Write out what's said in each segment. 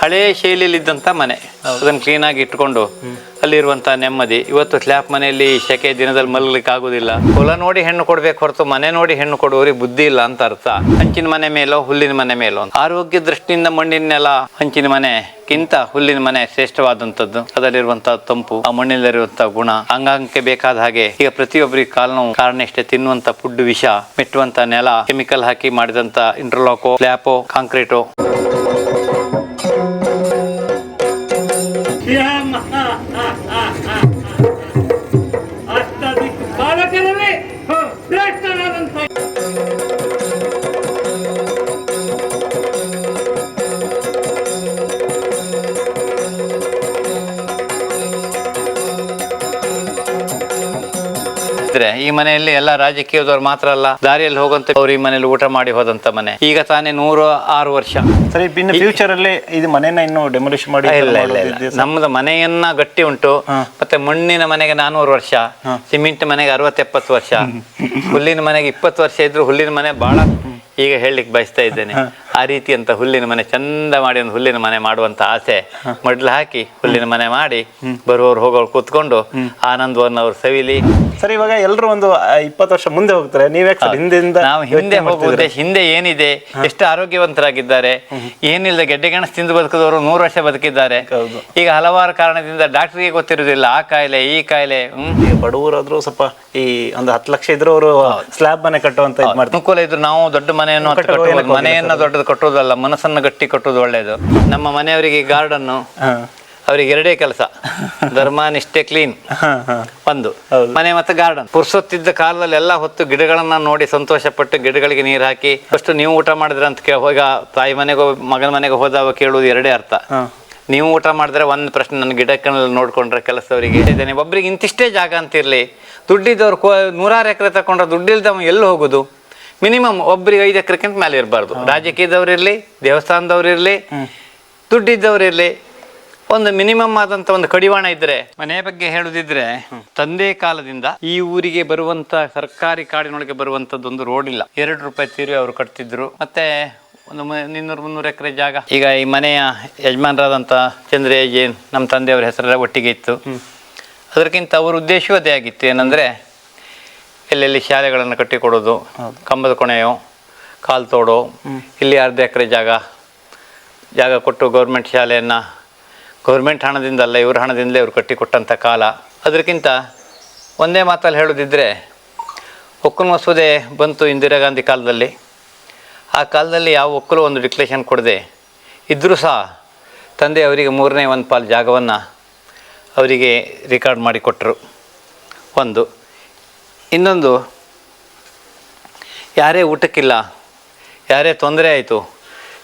ಹಳೇ ಶೈಲಿಯಲ್ಲಿ ಇದ್ದಂಥ ಮನೆ ಅದನ್ನು ಕ್ಲೀನಾಗಿ ಇಟ್ಕೊಂಡು ಅಲ್ಲಿರುವಂಥ ನೆಮ್ಮದಿ. ಇವತ್ತು ಸ್ಲ್ಯಾಪ್ ಮನೆಯಲ್ಲಿ ಶೆಕೆ ದಿನದಲ್ಲಿ ಮಲಗಲಿಕ್ಕೆ ಆಗೋದಿಲ್ಲ ಹೊಲ ನೋಡಿ ಹೆಣ್ಣು ಕೊಡ್ಬೇಕು ಹೊರತು ಮನೆ ನೋಡಿ ಹೆಣ್ಣು ಕೊಡುವವರಿಗೆ ಬುದ್ಧಿ ಇಲ್ಲ ಅಂತ ಅರ್ಥ. ಹಂಚಿನ ಮನೆ ಮೇಲೋ ಹುಲ್ಲಿನ ಮನೆ ಮೇಲೋ. ಆರೋಗ್ಯ ದೃಷ್ಟಿಯಿಂದ ಮಣ್ಣಿನ ನೆಲ ಹಂಚಿನ ಮನೆಗಿಂತ ಹುಲ್ಲಿನ ಮನೆ ಶ್ರೇಷ್ಠವಾದಂಥದ್ದು. ಅದರಲ್ಲಿರುವಂತಹ ತಂಪು ಆ ಮಣ್ಣಿನಲ್ಲಿರುವಂತಹ ಗುಣ ಅಂಗಾಂಗಕ್ಕೆ ಬೇಕಾದ ಹಾಗೆ ಈಗ ಪ್ರತಿಯೊಬ್ಬರಿಗೆ ಕಾಲು ನೋವು ಕಾರಣ ಇಷ್ಟೇ. ತಿನ್ನುವಂತ ಫುಡ್ ವಿಷ ಮೆಟ್ಟುವಂತ ನೆಲ ಕೆಮಿಕಲ್ ಹಾಕಿ ಮಾಡಿದಂತ ಇಂಟರ್ಲಾಕೋ ಸ್ಲ್ಯಾಪೋ ಕಾಂಕ್ರೀಟು ಇದ್ರೆ ಈ ಮನೆಯಲ್ಲಿ ಎಲ್ಲ ರಾಜಕೀಯದವ್ರು ಮಾತ್ರ ಅಲ್ಲ ದಾರಿಯಲ್ಲಿ ಹೋಗಂತ ಅವ್ರು ಈ ಮನೇಲಿ ಊಟ ಮಾಡಿ ಹೋದಂತ ಮನೆ. ಈಗ ತಾನೇ ನೂರು ಆರು ವರ್ಷ. ಸರಿ ಇನ್ನು ಫ್ಯೂಚರ್ ಅಲ್ಲಿ ಇದು ಮನೆಯನ್ನ ಇನ್ನು ಡೆಮೊಲಿಷ್ ಮಾಡಿ ಇಲ್ಲ ಇಲ್ಲ ಇಲ್ಲ. ನಮ್ಮದು ಮನೆಯನ್ನ ಗಟ್ಟಿ ಉಂಟು. ಮತ್ತೆ ಮಣ್ಣಿನ ಮನೆಗೆ ನಾನೂರು ವರ್ಷ. ಸಿಮೆಂಟ್ ಮನೆಗೆ ಅರವತ್ತೆಪ್ಪತ್ತು ವರ್ಷ. ಹುಲ್ಲಿನ ಮನೆಗೆ ಇಪ್ಪತ್ತು ವರ್ಷ ಇದ್ರು ಹುಲ್ಲಿನ ಮನೆ ಬಹಳ ಈಗ ಹೇಳಲಿಕ್ಕೆ ಬಯಸ್ತಾ ಇದ್ದೇನೆ. ಆ ರೀತಿ ಅಂತ ಹುಲ್ಲಿನ ಮನೆ ಚಂದ ಮಾಡಿ ಒಂದು ಹುಲ್ಲಿನ ಮನೆ ಮಾಡುವಂತ ಆಸೆ. ಮಡ್ಲು ಹಾಕಿ ಹುಲ್ಲಿನ ಮನೆ ಮಾಡಿ ಬರುವವರು ಹೋಗೋರು ಕೂತ್ಕೊಂಡು ಆನಂದವನ್ನು ಅವರು ಸವಿಲಿ. ಸರಿ ಇವಾಗ ಎಲ್ಲರೂ ಒಂದು ಇಪ್ಪತ್ತು ವರ್ಷ ಮುಂದೆ ಹೋಗ್ತಾರೆ. ನೀವೇ ಹಿಂದಿಂದ ನಾವು ಹಿಂದೆ ಹೋಗುವ ಉದ್ದೇಶ ಹಿಂದೆ ಏನಿದೆ ಎಷ್ಟು ಆರೋಗ್ಯವಂತರಾಗಿದ್ದಾರೆ. ಏನಿಲ್ಲ ಗೆಡ್ಡೆ ಗೆಣಸು ತಿಂದು ಬದುಕಿದವರು ನೂರು ವರ್ಷ ಬದುಕಿದ್ದಾರೆ. ಈಗ ಹಲವಾರು ಕಾರಣದಿಂದ ಡಾಕ್ಟರ್ಗೆ ಗೊತ್ತಿರುವುದಿಲ್ಲ ಆ ಕಾಯಿಲೆ ಈ ಕಾಯಿಲೆ ಬಡವರಾದ್ರೂ ಸ್ವಲ್ಪ ಈ ಒಂದು ಹತ್ತು ಲಕ್ಷ ಇದ್ರೂ ಅವರು ಸ್ಲ್ಯಾಬ್ ಮನೆ ಕಟ್ಟುವಂತ ಅನುಕೂಲ ಇದ್ರು ನಾವು ದೊಡ್ಡ ಮನೆಯನ್ನು ಮನೆಯನ್ನ ದೊಡ್ಡದು ಕಟ್ಟುವುದಲ್ಲ ಮನಸ್ಸನ್ನು ಗಟ್ಟಿ ಕಟ್ಟುವುದು ಒಳ್ಳೆಯದು ನಮ್ಮ ಮನೆಯವರಿಗೆ ಗಾರ್ಡನ್ನು ಅವರಿಗೆ ಎರಡೇ ಕೆಲಸ. ಧರ್ಮ ನಿಷ್ಠೆ ಕ್ಲೀನ್ ಒಂದು. ಮನೆ ಮತ್ತೆ ಗಾರ್ಡನ್ ಪುರ್ಸೊತ್ತಿದ್ದ ಕಾಲದಲ್ಲಿ ಎಲ್ಲ ಹೊತ್ತು ಗಿಡಗಳನ್ನ ನೋಡಿ ಸಂತೋಷ ಪಟ್ಟು ಗಿಡಗಳಿಗೆ ನೀರು ಹಾಕಿ ಫಸ್ಟ್ ನೀವು ಊಟ ಮಾಡಿದ್ರೆ ಅಂತ ಹೋಗ ತಾಯಿ ಮನೆಗೆ ಮಗನ ಮನೆಗೆ ಹೋದಾಗ ಕೇಳುವುದು ಎರಡೇ ಅರ್ಥ. ನೀವು ಊಟ ಮಾಡಿದ್ರೆ ಒಂದು ಪ್ರಶ್ನೆ ನನ್ನ ಗಿಡಕ್ಕನಲ್ಲಿ ನೋಡ್ಕೊಂಡ್ರೆ ಕೆಲಸದವರಿಗೆ ಇದ್ದೇನೆ ಒಬ್ಬರಿಗೆ ಇಂತಿಷ್ಟೇ ಜಾಗ ಅಂತಿರಲಿ ದುಡ್ಡಿದ್ದವ್ರು ಕೋ ನೂರಾರು ಎಕರೆ ತಕೊಂಡ್ರೆ ದುಡ್ಡಿಲ್ದವ ಎಲ್ಲಿ ಹೋಗುದು? ಮಿನಿಮಮ್ ಒಬ್ಬರಿಗೆ ಐದು ಎಕರೆಕ್ಕಿಂತ ಮೇಲೆ ಇರಬಾರ್ದು. ರಾಜಕೀಯದವ್ರಿರ್ಲಿ ದೇವಸ್ಥಾನದವ್ರಿರ್ಲಿ ದುಡ್ಡಿದ್ದವ್ರಿರ್ಲಿ ಒಂದು ಮಿನಿಮಮ್ ಆದಂತ ಒಂದು ಕಡಿವಾಣ ಇದ್ರೆ ಮನೆ ಬಗ್ಗೆ ಹೇಳುದಿದ್ರೆ ತಂದೆ ಕಾಲದಿಂದ ಈ ಊರಿಗೆ ಬರುವಂತ ಸರ್ಕಾರಿ ಕಾಡಿನೊಳಗೆ ಬರುವಂತದ್ದೊಂದು ರೋಡ್ ಇಲ್ಲ. ಎರಡು ರೂಪಾಯಿ ತೀರಿ ಅವರು ಕಟ್ತಿದ್ರು. ಮತ್ತೆ ಒಂದು ಇನ್ನೂರು ಮುನ್ನೂರು ಎಕರೆ ಜಾಗ. ಈಗ ಈ ಮನೆಯ ಯಜಮಾನರಾದಂತ ಚಂದ್ರಯ್ಯ ನಮ್ಮ ತಂದೆಯವರ ಹೆಸರೆಲ್ಲ ಒಟ್ಟಿಗೆ ಇತ್ತು. ಅದಕ್ಕಿಂತ ಅವ್ರ ಉದ್ದೇಶವೂ ಅದೇ ಆಗಿತ್ತು. ಏನಂದ್ರೆ ಎಲ್ಲೆಲ್ಲಿ ಶಾಲೆಗಳನ್ನು ಕಟ್ಟಿಕೊಡೋದು ಕಂಬದ ಕೊನೆಯೋ ಕಾಲ್ ತೋಡೋ ಇಲ್ಲಿ ಅರ್ಧ ಎಕರೆ ಜಾಗ ಜಾಗ ಕೊಟ್ಟು ಗೌರ್ಮೆಂಟ್ ಶಾಲೆಯನ್ನು ಗೌರ್ಮೆಂಟ್ ಹಣದಿಂದ ಅಲ್ಲ, ಇವ್ರ ಹಣದಿಂದಲೇ ಇವ್ರು ಕಟ್ಟಿಕೊಟ್ಟಂಥ ಕಾಲ. ಅದಕ್ಕಿಂತ ಒಂದೇ ಮಾತಲ್ಲಿ ಹೇಳೋದಿದ್ದರೆ ಒಕ್ಕಲು ಮಸೂದೆ ಬಂತು ಇಂದಿರಾ ಗಾಂಧಿ ಕಾಲದಲ್ಲಿ. ಆ ಕಾಲದಲ್ಲಿ ಯಾವ ಒಕ್ಕಲು ಒಂದು ಡಿಕ್ಲೇಷನ್ ಕೊಡದೆ ಇದ್ದರೂ ಸಹ ತಂದೆ ಅವರಿಗೆ ಮೂರನೇ ಒಂದು ಪಾಲು ಜಾಗವನ್ನು ಅವರಿಗೆ ರೆಕಾರ್ಡ್ ಮಾಡಿಕೊಟ್ಟರು ಒಂದು. ಇನ್ನೊಂದು, ಯಾರೇ ಊಟಕ್ಕಿಲ್ಲ, ಯಾರೇ ತೊಂದರೆ ಆಯಿತು,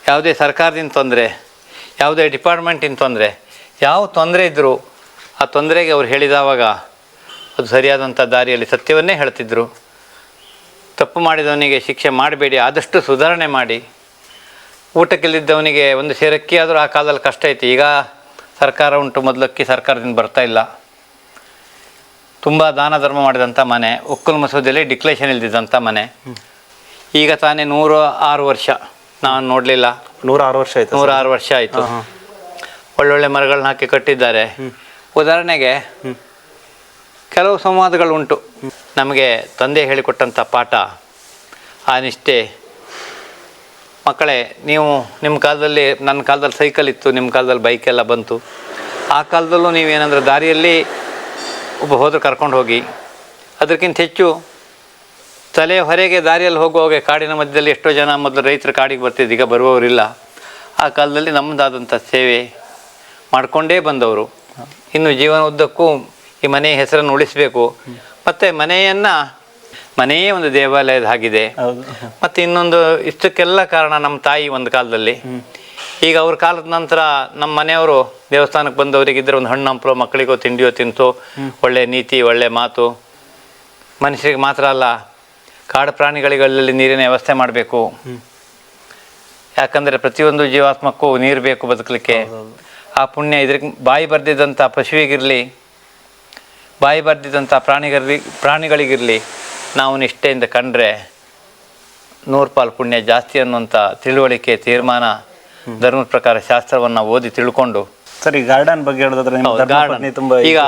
ಯಾವುದೇ ಸರ್ಕಾರದಿಂದ ತೊಂದರೆ, ಯಾವುದೇ ಡಿಪಾರ್ಟ್ಮೆಂಟಿನ ತೊಂದರೆ ಯಾವ ತೊಂದರೆ ಇದ್ದರೂ ಆ ತೊಂದರೆಗೆ ಅವ್ರು ಹೇಳಿದವಾಗ ಅದು ಸರಿಯಾದಂಥ ದಾರಿಯಲ್ಲಿ ಸತ್ಯವನ್ನೇ ಹೇಳ್ತಿದ್ರು. ತಪ್ಪು ಮಾಡಿದವನಿಗೆ ಶಿಕ್ಷೆ ಮಾಡಬೇಡಿ ಆದಷ್ಟು ಸುಧಾರಣೆ ಮಾಡಿ. ಊಟಕ್ಕಿಲ್ಲಿದ್ದವನಿಗೆ ಒಂದು ಸೇರಕ್ಕಿ ಆದರೂ ಆ ಕಾಲದಲ್ಲಿ ಕಷ್ಟ ಐತಿ ಈಗ ಸರ್ಕಾರ ಉಂಟು ಮೊದಲಕ್ಕಿ ಸರ್ಕಾರದಿಂದ ಬರ್ತಾ ಇಲ್ಲ. ತುಂಬ ದಾನ ಧರ್ಮ ಮಾಡಿದಂಥ ಮನೆ ಉಕ್ಕಲ್ ಮಸೂದಿಯಲ್ಲಿ ಡಿಕ್ಲೇಷನ್ ಇಲ್ದಿದ್ದಂಥ ಮನೆ. ಈಗ ತಾನೇ ನೂರು ಆರು ವರ್ಷ. ನಾನು ನೋಡಲಿಲ್ಲ. ನೂರ ಆರು ವರ್ಷ ಆಯಿತು ನೂರ ಆರು ವರ್ಷ ಆಯಿತು. ಒಳ್ಳೊಳ್ಳೆ ಮರಗಳನ್ನ ಹಾಕಿ ಕಟ್ಟಿದ್ದಾರೆ. ಉದಾಹರಣೆಗೆ ಕೆಲವು ಸಂವಾದಗಳು ಉಂಟು ನಮಗೆ ತಂದೆ ಹೇಳಿಕೊಟ್ಟಂಥ ಪಾಠ ಆ ನಿಷ್ಠೆ. ಮಕ್ಕಳೇ ನೀವು ನಿಮ್ಮ ಕಾಲದಲ್ಲಿ ನನ್ನ ಕಾಲದಲ್ಲಿ ಸೈಕಲ್ ಇತ್ತು ನಿಮ್ಮ ಕಾಲದಲ್ಲಿ ಬೈಕ್ ಎಲ್ಲ ಬಂತು. ಆ ಕಾಲದಲ್ಲೂ ನೀವೇನಂದ್ರೆ ದಾರಿಯಲ್ಲಿ ಒಬ್ಬ ಹೋದ್ರೆ ಕರ್ಕೊಂಡು ಹೋಗಿ. ಅದಕ್ಕಿಂತ ಹೆಚ್ಚು ತಲೆ ಹೊರಗೆ ದಾರಿಯಲ್ಲಿ ಹೋಗುವಾಗ ಕಾಡಿನ ಮಧ್ಯದಲ್ಲಿ ಎಷ್ಟೋ ಜನ ಮೊದಲು ರೈತರು ಕಾಡಿಗೆ ಬರ್ತಿದ್ದು ಈಗ ಬರುವವರಿಲ್ಲ. ಆ ಕಾಲದಲ್ಲಿ ನಮ್ಮದಾದಂಥ ಸೇವೆ. ಮಾಡಿಕೊಂಡೇ ಬಂದವರು. ಇನ್ನು ಜೀವನ ಉದ್ದಕ್ಕೂ ಈ ಮನೆಯ ಹೆಸರನ್ನು ಉಳಿಸಬೇಕು. ಮತ್ತು ಮನೆಯನ್ನು ಮನೆಯೇ ಒಂದು ದೇವಾಲಯದ ಹಾಗಿದೆ. ಮತ್ತು ಇನ್ನೊಂದು ಇಷ್ಟಕ್ಕೆಲ್ಲ ಕಾರಣ ನಮ್ಮ ತಾಯಿ ಒಂದು ಕಾಲದಲ್ಲಿ. ಈಗ ಅವ್ರ ಕಾಲದ ನಂತರ ನಮ್ಮ ಮನೆಯವರು ದೇವಸ್ಥಾನಕ್ಕೆ ಬಂದವರಿಗೆ ಇದ್ರೆ ಒಂದು ಹಣ್ಣು ಹಂಪಲು ಮಕ್ಕಳಿಗೋ ತಿಂಡಿಯೋ ತಿಂತು ಒಳ್ಳೆ ನೀತಿ ಒಳ್ಳೆ ಮಾತು. ಮನುಷ್ಯರಿಗೆ ಮಾತ್ರ ಅಲ್ಲ ಕಾಡು ಪ್ರಾಣಿಗಳಿಗಳಲ್ಲಿ ನೀರಿನ ವ್ಯವಸ್ಥೆ ಮಾಡಬೇಕು. ಯಾಕಂದರೆ ಪ್ರತಿಯೊಂದು ಜೀವಾತ್ಮಕ್ಕೂ ನೀರು ಬೇಕು ಬದುಕಲಿಕ್ಕೆ. ಆ ಪುಣ್ಯ ಇದ್ರ ಬಾಯಿ ಬರೆದಿದ್ದಂಥ ಪಶುವಿಗಿರಲಿ ಬಾಯಿ ಬರೆದಿದ್ದಂಥ ಪ್ರಾಣಿಗಿರಲಿ ಪ್ರಾಣಿಗಳಿಗಿರಲಿ ನಾವು ನಿಷ್ಠೆಯಿಂದ ಕಂಡ್ರೆ ನೂರು ಪಾಲು ಪುಣ್ಯ ಜಾಸ್ತಿ ಅನ್ನುವಂಥ ತಿಳುವಳಿಕೆ ತೀರ್ಮಾನ ಧರ್ಮದ ಪ್ರಕಾರ ಶಾಸ್ತ್ರವನ್ನು ಓದಿ ತಿಳ್ಕೊಂಡು. ಸರಿ ಗಾರ್ಡನ್ ಬಗ್ಗೆ ಹೇಳೋದಾದ್ರೆ ಗಾರ್ಡನ್. ತುಂಬ ಈಗ?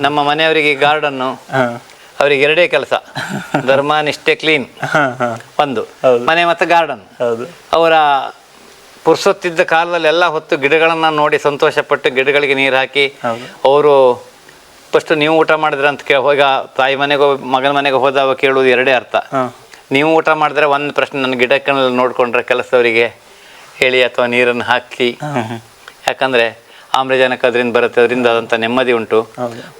ನಮ್ಮ ಮನೆಯವರಿಗೆ ಗಾರ್ಡನ್ನು. ಅವರಿಗೆ ಎರಡೇ ಕೆಲಸ. ಧರ್ಮ ನಿಷ್ಠೆ ಕ್ಲೀನ್. ಒಂದು. ಮನೆ ಮತ್ತು ಗಾರ್ಡನ್. ಹೌದು. ಅವರ ಪುರ್ಸೊತ್ತಿದ್ದ ಕಾಲದಲ್ಲಿ ಎಲ್ಲ ಹೊತ್ತು ಗಿಡಗಳನ್ನು ನೋಡಿ ಸಂತೋಷಪಟ್ಟು ಗಿಡಗಳಿಗೆ ನೀರು ಹಾಕಿ ಅವರು ಫಸ್ಟ್ ನೀವು ಊಟ ಮಾಡಿದ್ರೆ ಅಂತ ಕೇ ಹೋಗ ತಾಯಿ ಮನೆಗೆ ಹೋಗ್- ಮಗನ ಮನೆಗೆ ಹೋದಾಗ ಕೇಳುವುದು ಎರಡೇ ಅರ್ಥ. ನೀವು ಊಟ ಮಾಡಿದ್ರೆ ಒಂದು ಪ್ರಶ್ನೆ ನನ್ನ ಗಿಡಕ್ಕನಲ್ಲಿ ನೋಡ್ಕೊಂಡ್ರೆ ಕೆಲಸದವರಿಗೆ ಹೇಳಿ ಅಥವಾ ನೀರನ್ನು ಹಾಕಿ. ಯಾಕಂದರೆ ಆಮ್ಲಜನಕ ಅದರಿಂದ ಬರುತ್ತೆ ಅದರಿಂದ ಆದಂಥ ನೆಮ್ಮದಿ ಉಂಟು.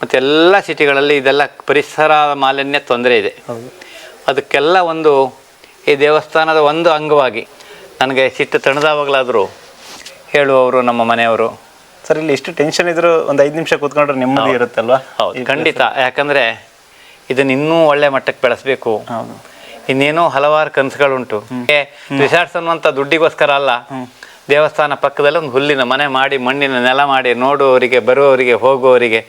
ಮತ್ತು ಎಲ್ಲ ಸಿಟಿಗಳಲ್ಲಿ ಇದೆಲ್ಲ ಪರಿಸರ ಮಾಲಿನ್ಯ ತೊಂದರೆ ಇದೆ. ಅದಕ್ಕೆಲ್ಲ ಒಂದು ಈ ದೇವಸ್ಥಾನದ ಒಂದು ಅಂಗವಾಗಿ ನನಗೆ ಸಿಟ್ಟು ತಣದಾವಾಗಲಾದರೂ ಹೇಳುವವರು ನಮ್ಮ ಮನೆಯವರು. ಸರ್ ಇಲ್ಲಿ ಎಷ್ಟು ಟೆನ್ಷನ್ ಇದ್ರು ಒಂದು ಐದು ನಿಮಿಷ ಕೂತ್ಕೊಂಡ್ರೆ ನೆಮ್ಮದಿ ಇರುತ್ತಲ್ವಾ? ಹೌದು. ಖಂಡಿತ. ಯಾಕಂದರೆ ಇದನ್ನ ಇನ್ನೂ ಒಳ್ಳೆ ಮಟ್ಟಕ್ಕೆ ಬೆಳೆಸಬೇಕು. ಇನ್ನೇನೋ ಹಲವಾರು ಕನಸುಗಳುಂಟು. ರಿಸಾರ್ಟ್ಸ್ ಅನ್ನುವಂಥ ದುಡ್ಡಿಗೋಸ್ಕರ ಅಲ್ಲ. ದೇವಸ್ಥಾನ ಪಕ್ಕದಲ್ಲಿ ಒಂದು ಹುಲ್ಲಿನ ಮನೆ ಮಾಡಿ ಮಣ್ಣಿನ ನೆಲ ಮಾಡಿ ನೋಡುವವರಿಗೆ ಬರುವವರಿಗೆ ಹೋಗುವವರಿಗೆ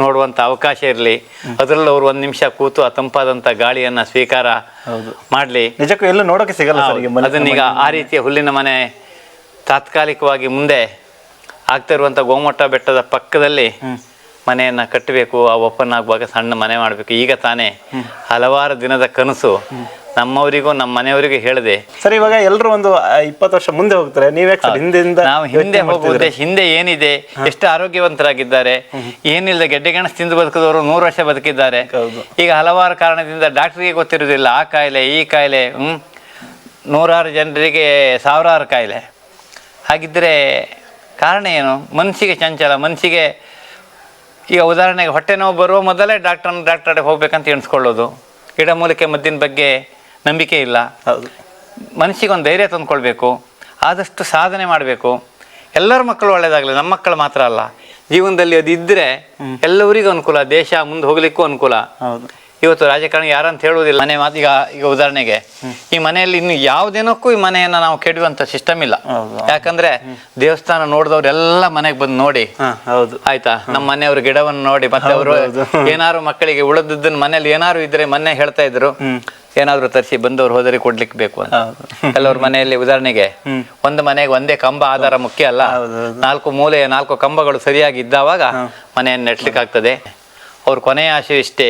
ನೋಡುವಂಥ ಅವಕಾಶ ಇರಲಿ. ಅದರಲ್ಲಿ ಅವರು ಒಂದು ನಿಮಿಷ ಕೂತು ಆ ತಂಪಾದಂಥ ಗಾಳಿಯನ್ನು ಸ್ವೀಕಾರ ಮಾಡಲಿ. ನಿಜಕ್ಕೂ ಎಲ್ಲೂ ನೋಡೋಕೆ ಸಿಗಲ್ಲ ಅದನ್ನೀಗ ಆ ರೀತಿಯ ಹುಲ್ಲಿನ ಮನೆ ತಾತ್ಕಾಲಿಕವಾಗಿ ಮುಂದೆ ಆಗ್ತಾ ಇರುವಂಥ ಗೋಮಟ್ಟ ಬೆಟ್ಟದ ಪಕ್ಕದಲ್ಲಿ ಮನೆಯನ್ನ ಕಟ್ಟಬೇಕು. ಆ ಓಪನ್ ಆಗುವಾಗ ಸಣ್ಣ ಮನೆ ಮಾಡಬೇಕು. ಈಗ ತಾನೇ ಹಲವಾರು ದಿನದ ಕನಸು. ನಮ್ಮವರಿಗೂ ನಮ್ಮ ಮನೆಯವರಿಗೂ ಹೇಳಿದೆ. ಸರ್ ಇವಾಗ ಎಲ್ಲರೂ ಒಂದು ಇಪ್ಪತ್ತು ವರ್ಷ ಮುಂದೆ ಹೋಗ್ತಾರೆ. ನೀವೇ ಹಿಂದಿಂದ ನಾವು ಹಿಂದೆ ಹೋಗುವುದ್ರೆ ಹಿಂದೆ ಏನಿದೆ ಎಷ್ಟು ಆರೋಗ್ಯವಂತರಾಗಿದ್ದಾರೆ. ಏನಿಲ್ಲ ಗೆಡ್ಡೆ ಗೆಣಸು ತಿಂದು ಬದುಕಿದವರು ನೂರು ವರ್ಷ ಬದುಕಿದ್ದಾರೆ. ಈಗ ಹಲವಾರು ಕಾರಣದಿಂದ ಡಾಕ್ಟ್ರಿಗೆ ಗೊತ್ತಿರುವುದಿಲ್ಲ ಆ ಕಾಯಿಲೆ ಈ ಕಾಯಿಲೆ ಹ್ಮ್? ನೂರಾರು ಜನರಿಗೆ ಸಾವಿರಾರು ಕಾಯಿಲೆ. ಹಾಗಿದ್ದರೆ ಕಾರಣ ಏನು? ಮನಸ್ಸಿಗೆ ಚಂಚಲ ಮನಸ್ಸಿಗೆ ಈಗ ಉದಾಹರಣೆಗೆ ಹೊಟ್ಟೆ ನೋವು ಬರುವ ಮೊದಲೇ ಡಾಕ್ಟರ್ ಡಾಕ್ಟರ್ಗೆ ಹೋಗ್ಬೇಕಂತ ಎಣಿಸ್ಕೊಳ್ಳೋದು. ಗಿಡಮೂಲಿಕೆ ಮದ್ದಿನ ಬಗ್ಗೆ ನಂಬಿಕೆ ಇಲ್ಲ. ಹೌದು. ಮನಸ್ಸಿಗೆ ಒಂದು ಧೈರ್ಯ ತಂದುಕೊಳ್ಬೇಕು. ಆದಷ್ಟು ಸಾಧನೆ ಮಾಡಬೇಕು. ಎಲ್ಲರ ಮಕ್ಕಳು ಒಳ್ಳೇದಾಗಲಿ ನಮ್ಮ ಮಕ್ಕಳು ಮಾತ್ರ ಅಲ್ಲ. ಜೀವನದಲ್ಲಿ ಅದು ಇದ್ದರೆ ಎಲ್ಲರಿಗೂ ಅನುಕೂಲ ದೇಶ ಮುಂದೆ ಹೋಗ್ಲಿಕ್ಕೂ ಅನುಕೂಲ. ಹೌದು. ಇವತ್ತು ರಾಜಕಾರಣಿ ಯಾರಂತ ಹೇಳುವುದಿಲ್ಲ. ಮನೆ ಮಾತು ಈಗ ಈಗ ಉದಾಹರಣೆಗೆ ಈ ಮನೆಯಲ್ಲಿ ಇನ್ನು ಯಾವುದೇನಕ್ಕೂ ಈ ಮನೆಯನ್ನ ನಾವು ಕೆಡುವಂತ ಸಿಸ್ಟಮ್ ಇಲ್ಲ. ಯಾಕಂದ್ರೆ ದೇವಸ್ಥಾನ ನೋಡಿದವ್ರೆಲ್ಲ ಮನೆಗೆ ಬಂದು ನೋಡಿ. ಹೌದು. ಆಯ್ತಾ? ನಮ್ಮ ಮನೆಯವ್ರ ಗಿಡವನ್ನು ನೋಡಿ ಮತ್ತೆ ಅವರು ಏನಾರು ಮಕ್ಕಳಿಗೆ ಉಳಿದದ್ದನ್ನ ಮನೇಲಿ ಏನಾದ್ರು ಇದ್ರೆ ಮೊನ್ನೆ ಹೇಳ್ತಾ ಇದ್ರು. ಏನಾದ್ರು ತರಿಸಿ ಬಂದವ್ರು ಹೋದರೆ ಕೊಡ್ಲಿಕ್ಕೆ ಬೇಕು ಅಂತ. ಕೆಲವ್ರ ಮನೆಯಲ್ಲಿ ಉದಾಹರಣೆಗೆ ಒಂದು ಮನೆಗೆ ಒಂದೇ ಕಂಬ ಆಧಾರ ಮುಖ್ಯ ಅಲ್ಲ. ನಾಲ್ಕು ಮೂಲೆಯ ನಾಲ್ಕು ಕಂಬಗಳು ಸರಿಯಾಗಿ ಇದ್ದಾವಾಗ ಮನೆಯನ್ನು ನೆಟ್ಲಿಕ್ಕೆ ಆಗ್ತದೆ ಅವ್ರ ಕೊನೆಯ ಆಶೆ ಇಷ್ಟೇ.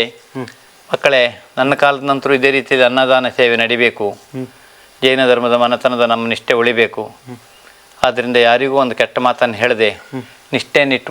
ಮಕ್ಕಳೇ ನನ್ನ ಕಾಲದ ನಂತರ ಇದೇ ರೀತಿ ಅನ್ನದಾನ ಸೇವೆ ನಡಿಬೇಕು. ಜೈನ ಧರ್ಮದ ಮನತನದ ನಮ್ಮ ನಿಷ್ಠೆ ಉಳಿಬೇಕು. ಆದ್ದರಿಂದ ಯಾರಿಗೂ ಒಂದು ಕೆಟ್ಟ ಮಾತನ್ನು ಹೇಳದೆ ನಿಷ್ಠೆಯನ್ನಿಟ್ಟು